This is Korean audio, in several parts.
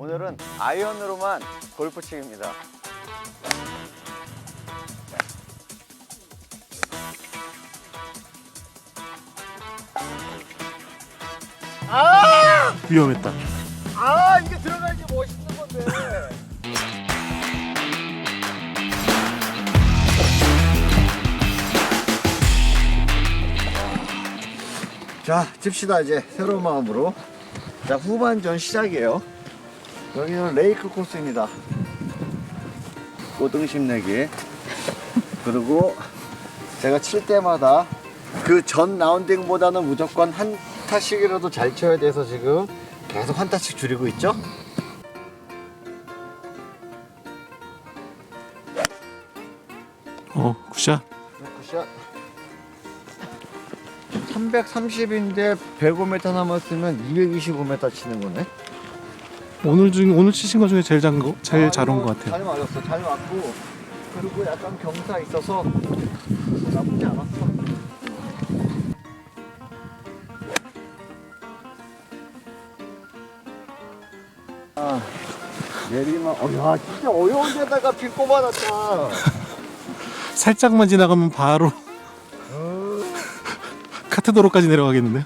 오늘은 아이언으로만 골프 치기입니다. 아! 위험했다. 아 이게 들어가야지 멋있는 건데. 자, 칩시다 이제 새로운 마음으로. 자, 후반전 시작이에요. 여기는 레이크 코스입니다. 꼬등심 내기. 그리고 제가 칠 때마다 그 전 라운딩보다는 무조건 한 타씩이라도 잘 쳐야 돼서 지금 계속 한 타씩 줄이고 있죠? 어, 굿샷. 굿샷. 330인데 105m 남았으면 225m 치는 거네. 오늘 중 오늘 치신 것 중에 제일 잘, 거, 제일 아, 잘 온 것 같아요. 잘 맞았어. 잘 맞고 그리고 약간 경사 있어서 나쁘지 않았어. 아, 내리막, 어, 야, 진짜 어려운 데다가 bil 꼽아놨다. 살짝만 지나가면 바로 어, 카트 도로까지 내려가겠는데요.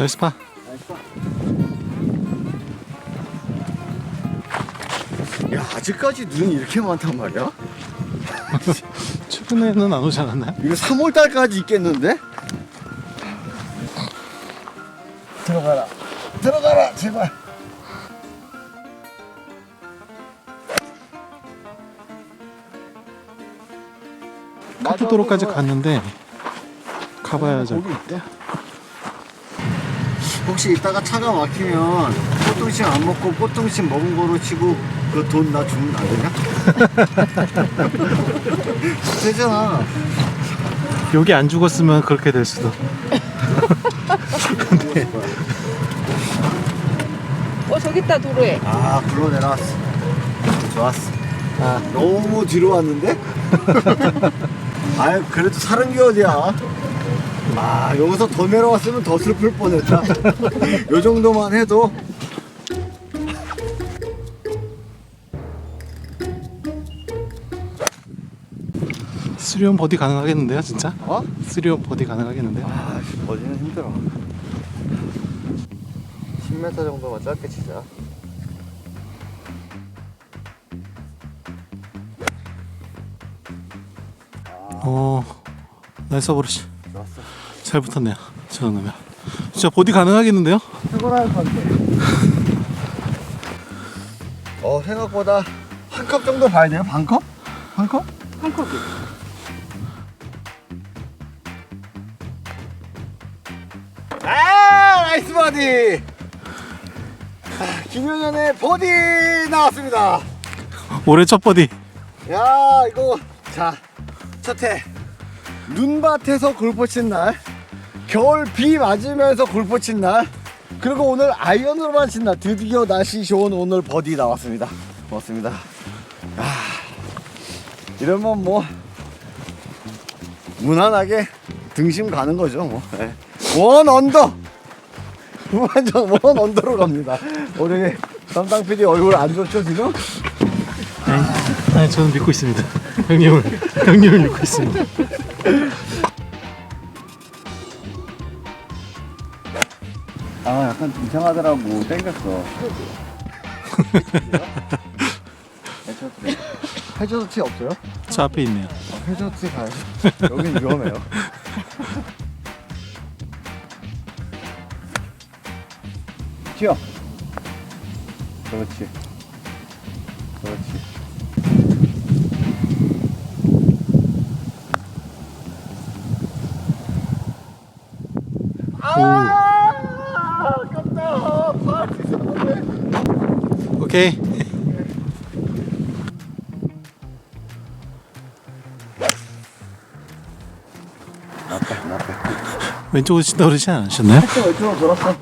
나이스 파. 야 아직까지 눈이 이렇게 많단 말이야? 최근에는 안 오지 않았나요? 이거 3월 달까지 있겠는데? 들어가라 들어가라 제발 카트도로까지 맞아, 갔는데 가봐야죠. 거기 있대. 혹시 이따가 차가 막히면 꽃등심 안 먹고 꽃등심 먹은 거로 치고 그 돈 나 주면 안 되냐? 되잖아. 여기 안 죽었으면 그렇게 될 수도. 어 저기 있다 도로에 아 굴러 내려왔어. 좋았어. 아 너무 뒤로 왔는데? 아유 그래도 사는 게 어디야? 아 여기서 더 내려왔으면 더 슬플 뻔했다. 요 정도만 해도 쓰리온 버디 가능하겠는데요, 진짜? 어? 쓰리온 버디 가능하겠는데요? 아, 버디는 힘들어. 10m 정도만 짧게 치자. 어, 나이스 버릇이. 잘 붙었네요. 저 정도면. 진짜 버디 가능하겠는데요? 피곤할 건데. 어, 생각보다 한 컵 정도 봐야 돼요? 반 컵? 한 컵? 한 컵이 아, 나이스 버디! 아, 김효년의 버디 나왔습니다. 올해 첫 버디. 야 이거 자 첫해 눈밭에서 골프 친날 겨울 비 맞으면서 골프 친 날. 그리고 오늘 아이언으로만 친 날. 드디어 날씨 좋은 오늘 버디 나왔습니다. 고맙습니다. 아 이러면 뭐 무난하게 등심 가는 거죠 뭐원 언더! 완전 원 언더로 갑니다. 우리 담당 PD 얼굴 안 좋죠 지금? 아니, 아니 저는 믿고 있습니다. 형님을 형님을 믿고 있습니다. 약간 이상하더라고. 땡겼어. 해저드 해저드 티 없어요? 저 앞에 있네요. 아, 해저드 티 가야지 여긴 위험해요. 튀어. 그렇지. 그렇지. 아 아깝다 파티 있었는데 오케이. 왼쪽으로 친다 그러지 않으셨나요? 또 왼쪽으로 돌았어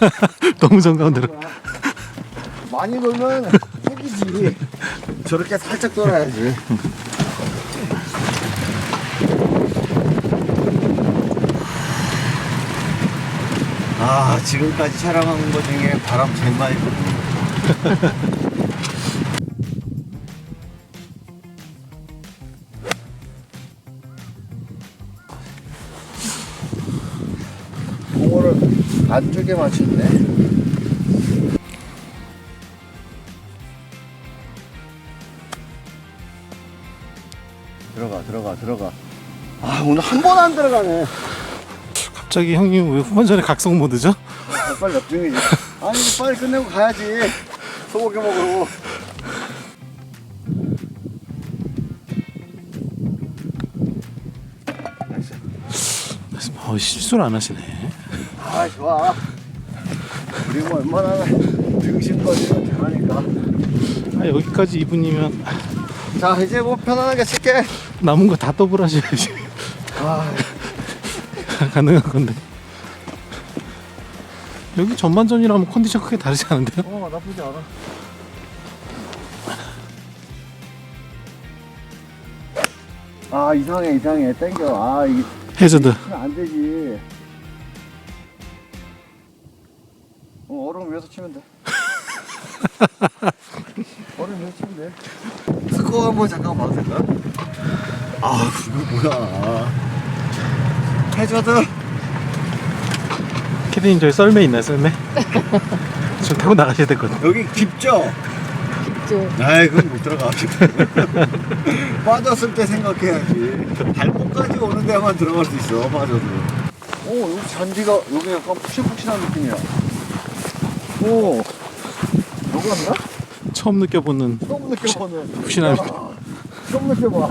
너무 정가운데로. 많이 놀면 속이지. 저렇게 살짝 돌아야지. 아, 지금까지 촬영한 것 중에 바람 제일 많이 불고. 공을 안쪽에 맞췄네. 들어가 들어가 들어가 아 오늘 한 번 안 들어가네 갑자기 형님 왜 후반전에 각성 모드죠? 아, 빨리 옆중이지 아니 빨리 끝내고 가야지 소고기 먹으러 어, 실수를 안 하시네. 아 좋아. 우리 뭐 얼마나 등심거리면 잘하니까. 아, 여기까지 이분이면. 자 이제 뭐 편안하게 칠게. 남은 거 다 더블 하셔야지. 아. 가능한 건데. 여기 전반전이라면 컨디션 크게 다르지 않은데요? 어, 나쁘지 않아 아 이상해 이상해 땡겨 아 이게 해저드. 치면 안 되지. 어, 얼음 위에서 치면 돼. 얼음 위에서 치면 돼. 스코어 한번 잠깐 봐도 될까? 아, 이거 뭐야. 해저드. 캐디님 저희 썰매 있나요, 썰매? 저 타고 나가셔야 될것 같아요. 여기 깊죠? 좀 아이, 그건 못 들어가. 빠졌을 때 생각해야지. 발목까지 오는 데만 들어갈 수 있어, 빠져도. 오, 여기 잔디가, 여기 약간 푹신푹신한 느낌이야. 오, 여기 갔나? 처음 느껴보는 처음 느껴보는 푹신함이. 야, 처음 느껴봐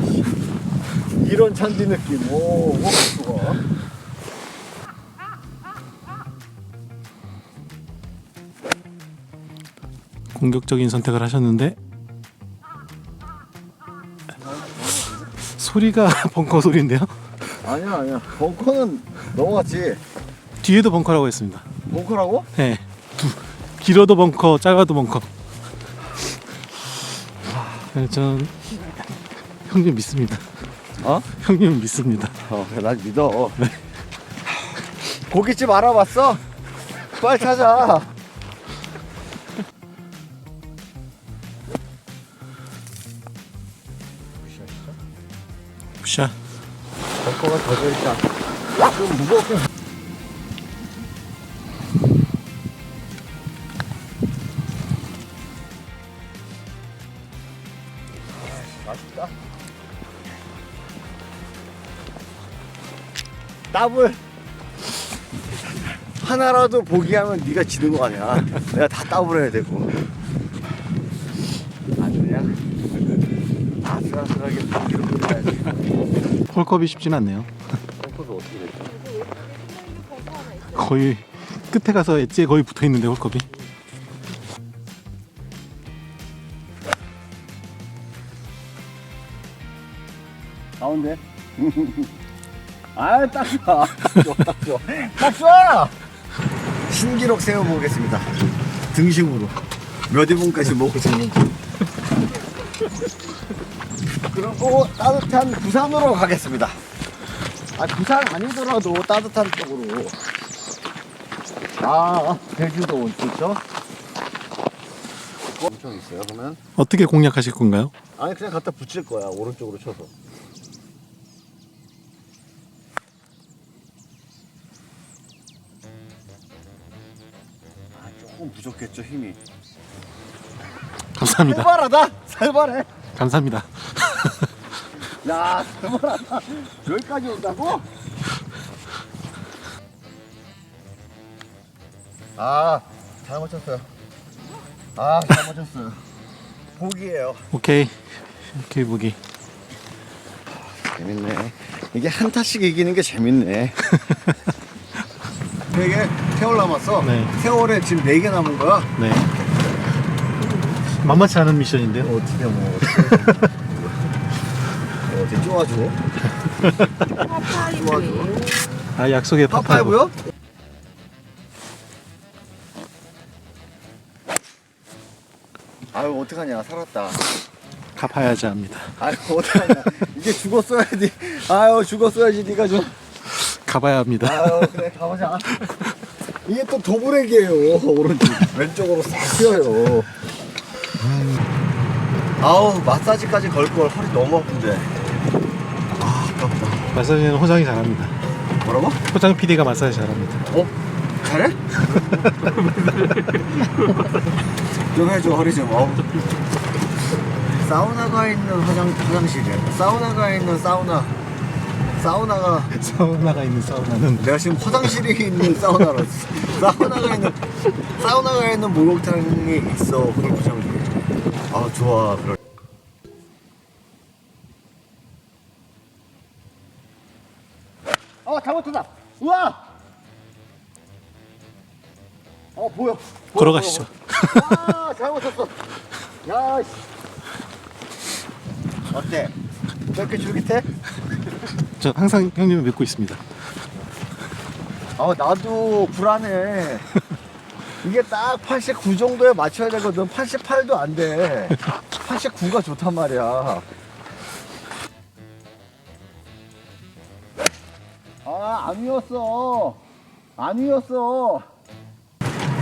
이런 잔디 느낌 오, 오 좋아 공격적인 선택을 하셨는데 소리가 벙커 소리인데요? 아니야 아니야 벙커는 넘어갔지 뒤에도 벙커라고 했습니다. 벙커라고? 네. 두, 길어도 벙커, 짧아도 벙커. 네, 전 형님 믿습니다. 어? 형님 믿습니다. 어, 날 믿어 고깃집 알아봤어? 빨리 찾아 벙커가 더 져있다. 좀 무겁게 맛있다. 더블 하나라도 보기하면 네가 지는 거 아니야. 내가 다 더블 해야 되고. 아주 그냥. 아슬아슬하게 홀컵이 쉽진 않네요. 벙커가 어떻게 됐지? 거의 끝에 가서 엣지에 거의 붙어 있는데 홀컵이. 가운데. 아, 딱 좋아. 딱 좋아. 신기록 세워보겠습니다. 등심으로. 몇 인분까지 먹을 수 있는지. 그리고 따뜻한 부산으로 가겠습니다. 아, 부산 아니더라도 따뜻한 쪽으로. 아, 제주도 좋죠? 엄청 있어요, 그러면? 어떻게 공략하실 건가요? 아니 그냥 갖다 붙일 거야 오른쪽으로 쳐서 아 조금 부족했죠 힘이 감사합니다. 살벌하다 살벌해 감사합니다. 야 살벌하다 여기까지 온다고? 아 잘못 쳤어요 아 잘못 쳤어요 복이에요 오케이. 오케이 보기. 재밌네. 이게 한 타씩 이기는 게 재밌네. 되게 세월 남았어. 네. 세월에 지금 4개 남은 거야. 네. 만만치 않은 미션인데요. 어, 뭐, 어떻게 뭐 어떻게 쪼아줘? 파파이브. 아 약속의 파파이브요? 아유 어떡하냐 살았다. 갚아야지 합니다. 아유 어떡하냐 이게 죽었어야지. 아유 죽었어야지 네가 좀. 가봐야 합니다. 아유 그래 가보자. 이게 또 도브렉이에요 오른쪽 왼쪽으로 싹 튀어요. 아우 마사지까지 걸 걸 허리 너무 아픈데 아 아깝다 마사지는 호장이 잘합니다. 뭐라고? 호장 PD가 마사지 잘합니다. 어? 잘해? 좀 해줘 허리 좀 어우. 사우나가 있는 화장, 화장실이야 사우나가 있는 사우나 사우나가 사우나가 있는 사우나는 내가 지금 화장실이 있는 사우나로 사우나가 있는 사우나가 있는 목욕탕이 있어 골프장 중에 아 좋아 그럴 어 잘못했다 우와 어 보여 보여, 걸어가시죠. 보여, 보여. 아 잘못했어 야씨 어때 저렇게 줄깃해? 저 항상 형님을 믿고 있습니다. 아 나도 불안해. 이게 딱 89 정도에 맞춰야 되거든. 88도 안 돼. 89가 좋단 말이야. 아. 안 위었어.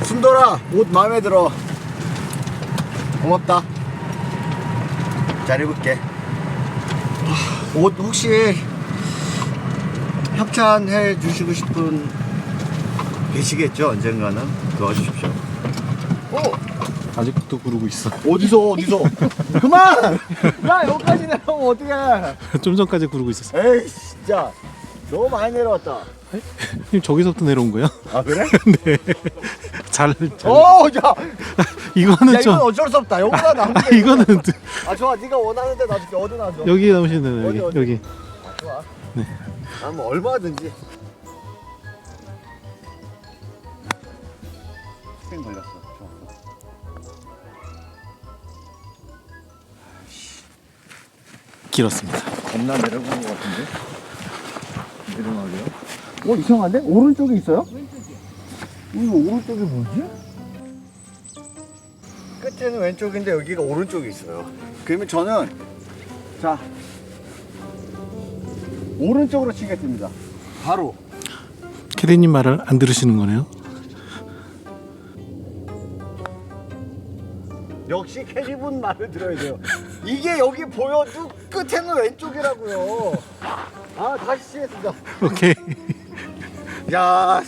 순돌아, 옷 마음에 들어. 고맙다. 잘 입을게. 아, 옷 혹시 협찬해 주시고 싶은 계시겠죠 언젠가는 도와주십시오 아직도 구르고 있어. 어디서 어디서 그만 야 여기까지 내려오면 어떡해 좀 전까지 구르고 있었어. 에이 진짜 너무 많이 내려왔다 형님 저기서부터 내려온 거예요? 아 그래? 네. 잘, 잘. 어야 이거는 야, 좀. 이건 어쩔 수 없다 여기다 나오면 아, 이거는 아 좋아 네가 원하는 데 놔줄게 어디 놔줘 여기 나오시는 어디, 여기 어디? 여기. 아, 좋아 네. 아뭐 얼마든지 스팅 걸렸어 좋았어 길었습니다. 겁나 내려간 것 같은데? 내려가게요? 어, 이상한데? 오른쪽에 있어요? 왼쪽이요. 이거 오른쪽이 뭐지? 끝에는 왼쪽인데 여기가 오른쪽에 있어요. 그러면 저는, 자, 오른쪽으로 치겠습니다. 바로. 캐디님 말을 안 들으시는 거네요. 역시 캐리분 말을 들어야 돼요. 이게 여기 보여도 끝에는 왼쪽이라고요. 아, 다시 치겠습니다. 오케이. 야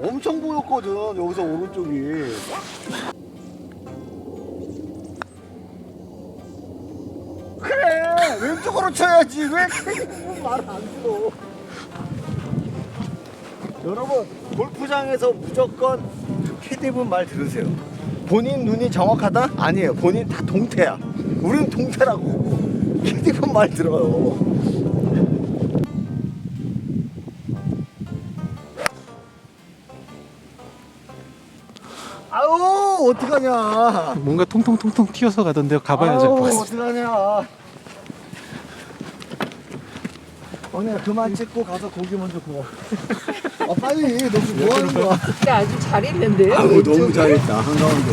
엄청 보였거든 여기서 오른쪽이 그래 왼쪽으로 쳐야지 왜 말을 안 들어 여러분 골프장에서 무조건 캐디분 말 들으세요 본인 눈이 정확하다? 아니에요 본인 다 동태야 우린 동태라고 캐디분 말 들어요 아우 어떡하냐 뭔가 통통통통 튀어서 가던데요. 가봐야죠. 아우 어떡하냐 언니야 그만 찍고 가서 고기 먼저 구워 아 빨리 너 지금 뭐 하는 거야 근데 아주 잘했는데요? 아우 너무 잘했다 한가운데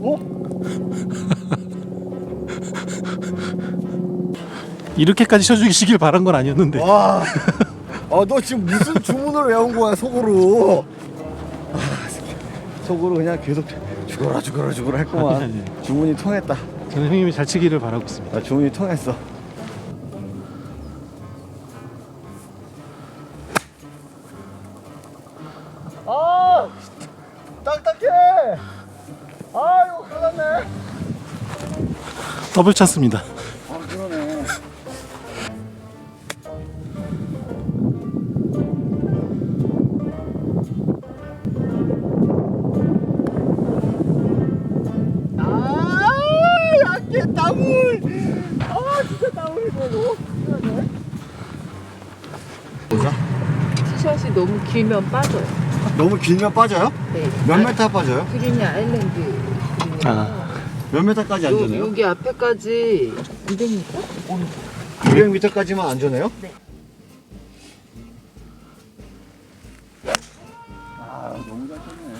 어? 이렇게까지 쳐주시길 바란 건 아니었는데. 와, 아, 너 지금 무슨 주문을 외운 거야 속으로? 아, 속으로 그냥 계속 죽어라 죽어라 죽어라 했구만. 아니, 아니. 주문이 통했다. 저는 형님이 잘 치기를 바라고 있습니다. 나 주문이 통했어. 아, 딱딱해. 아이고 큰일 났네. 더블 찼습니다. 길면 빠져요. 너무 길면 빠져요? 네. 몇 아, 메타 빠져요? 그린이 아일랜드. 아. 몇 메타까지 요, 안전해요? 여기 앞에까지 200m? 200m까지만 안전해요? 네. 아 너무 잘 쳤네.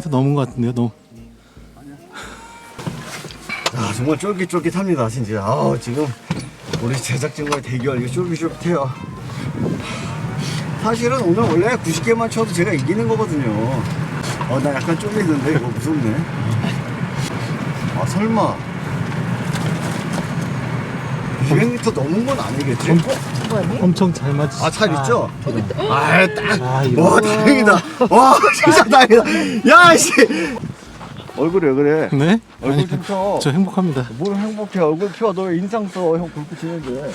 200m 넘은 것 같은데요. 너무. 아 정말 쫄깃쫄깃합니다 진짜 아 지금 우리 제작진과의 대결 이거 쫄깃쫄깃해요 사실은 오늘 원래 90개만 쳐도 제가 이기는 거거든요 어 나 약간 쫄리는데 이거 무섭네 아 설마 200m 넘은 건 아니겠지? 엄청 잘 맞으시. 아잘 있죠? 계단. 아딱 아, 이거. 와 다행이다 와 진짜 다행이다 야 씨 얼굴이 왜 그래 네? 얼굴 아니, 좀 펴. 저 행복합니다. 뭘 행복해 얼굴 펴 너 인상 써 형 골프 치는데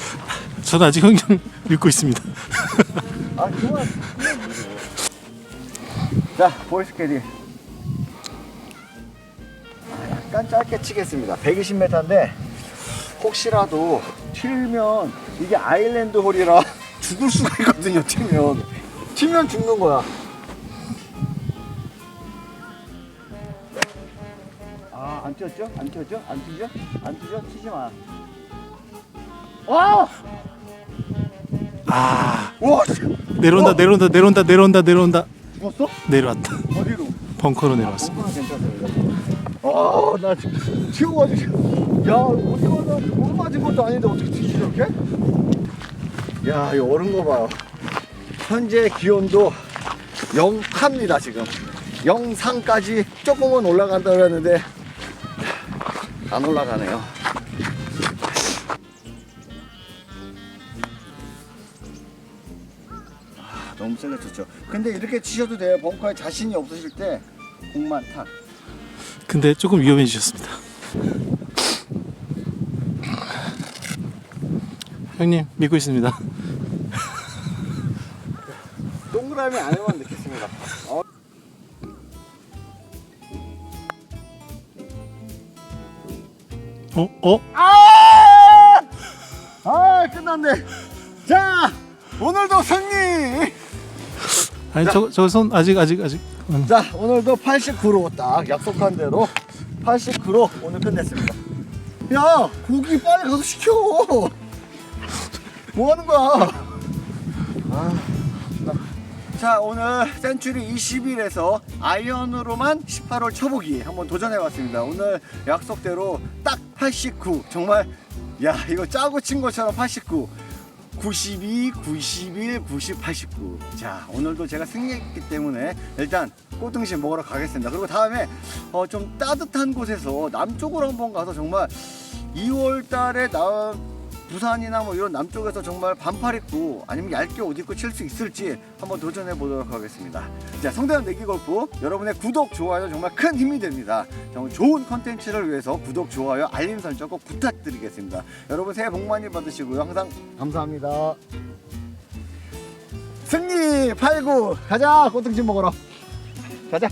저는 아직 형님 믿고 있습니다. 아 그만 자 보이스 캐디 아, 약간 짧게 치겠습니다 120m인데 혹시라도 튀면 이게 아일랜드 홀이라 죽을 수가 있거든요 튀면 튀면 죽는 거야 아안 튀었죠? 안 튀었죠? 안 튀죠? 안 튀죠? 튀지 마 와! 아 와! 내려온다 어? 내려온다 내려온다 내려온다 내려온다 죽었어? 내려왔다. 어디로? 벙커로 내려왔어. 벙커는 괜찮습니다. 아, 나 지금 튀어가지고. 야, 어디 가나 못 맞은 것도 아닌데 어떻게 튀지 이렇게? 야, 이 얼은 거 봐요. 현재 기온도 영하입니다 지금. 영상까지 조금은 올라간다 그랬는데 안 올라가네요. 아, 너무 세게 쳤죠. 근데 이렇게 치셔도 돼요. 벙커에 자신이 없으실 때 공만 탁. 근데 조금 위험해지셨습니다. 형님 믿고 있습니다. 동그라미 안에만 넣겠습니다. 어. 어? 어? 아! 아, 끝났네. 자, 오늘도 승리. 아니 저저손 아직 아직 아직. 음. 자, 오늘도 89로 딱 약속한 대로 89로 오늘 끝냈습니다. 야, 고기 빨리 가서 시켜. 뭐 하는 거야? 아, 자, 오늘 센츄리 21에서 아이언으로만 18홀 쳐보기 한번 도전해봤습니다. 오늘 약속대로 딱 89. 정말, 야, 이거 짜고 친 것처럼 89. 92, 91, 90, 89. 자, 오늘도 제가 승리했기 때문에 일단 꽃등심 먹으러 가겠습니다. 그리고 다음에 어, 좀 따뜻한 곳에서 남쪽으로 한번 가서 정말 2월 달에 나 부산이나 뭐 이런 남쪽에서 정말 반팔 입고 아니면 얇게 옷 입고 칠 수 있을지 한번 도전해 보도록 하겠습니다. 자, 성대한 내기 골프 여러분의 구독, 좋아요 정말 큰 힘이 됩니다. 정말 좋은 컨텐츠를 위해서 구독, 좋아요, 알림 설정 꼭 부탁드리겠습니다. 여러분 새해 복 많이 받으시고요. 항상 감사합니다. 승리 89 가자 꽃등심 먹으러 가자.